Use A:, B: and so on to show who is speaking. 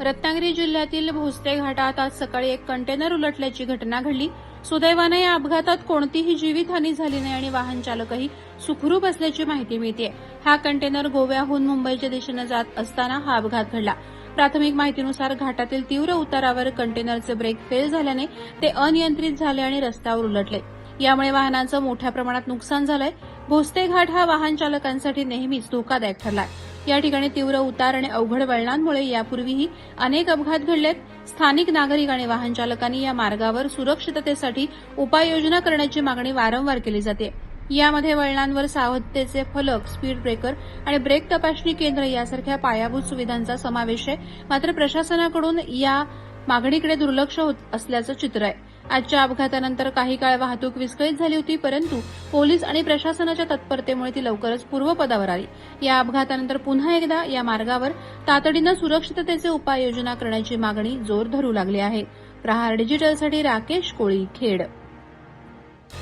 A: रत्नागिरी जिल्ह्यातील भोसले घाटात आज सकाळी एक कंटेनर उलटल्याची घटना घडली. सुदैवाने या अपघातात कोणतीही जीवितहानी झाली नाही आणि वाहन चालकही सुखरूप असल्याची माहिती मिळते हा कंटेनर गोव्याहून मुंबईच्या दिशेनं जात असताना हा अपघात घडला. प्राथमिक माहितीनुसार घाटातील तीव्र उतारावर कंटेनरचे ब्रेक फेल झाल्याने ते अनियंत्रित झाले आणि रस्त्यावर उलटले. यामुळे वाहनांचं मोठ्या प्रमाणात नुकसान झालंय. भोसते घाट हा वाहन चालकांसाठी नेहमीच धोकादायक ठरलाय. या ठिकाणी तीव्र उतार आणि अवघड वळणांमुळे यापूर्वीही अनेक अपघात घडलेत. स्थानिक नागरिक आणि वाहन चालकांनी या मार्गावर सुरक्षिततेसाठी उपाययोजना करण्याची मागणी वारंवार केली जाते. यामध्ये वळणांवर सावधतेचे फलक स्पीड ब्रेकर आणि ब्रेक तपासणी केंद्र यासारख्या पायाभूत सुविधांचा समावेश आहे. मात्र प्रशासनाकडून या मागणीकडे दुर्लक्ष होत असल्याचं चित्र आहे. आजच्या अपघातानंतर काही काळ वाहतूक विस्कळीत झाली होती परंतु पोलीस आणि प्रशासनाच्या तत्परतेमुळे ती लवकरच पूर्वपदावर आली. या अपघातानंतर पुन्हा एकदा या मार्गावर तातडीनं सुरक्षिततेचे उपाययोजना करण्याची मागणी जोर धरू लागली आहे. प्रहार डिजिटलसाठी राकेश कोळी खेड.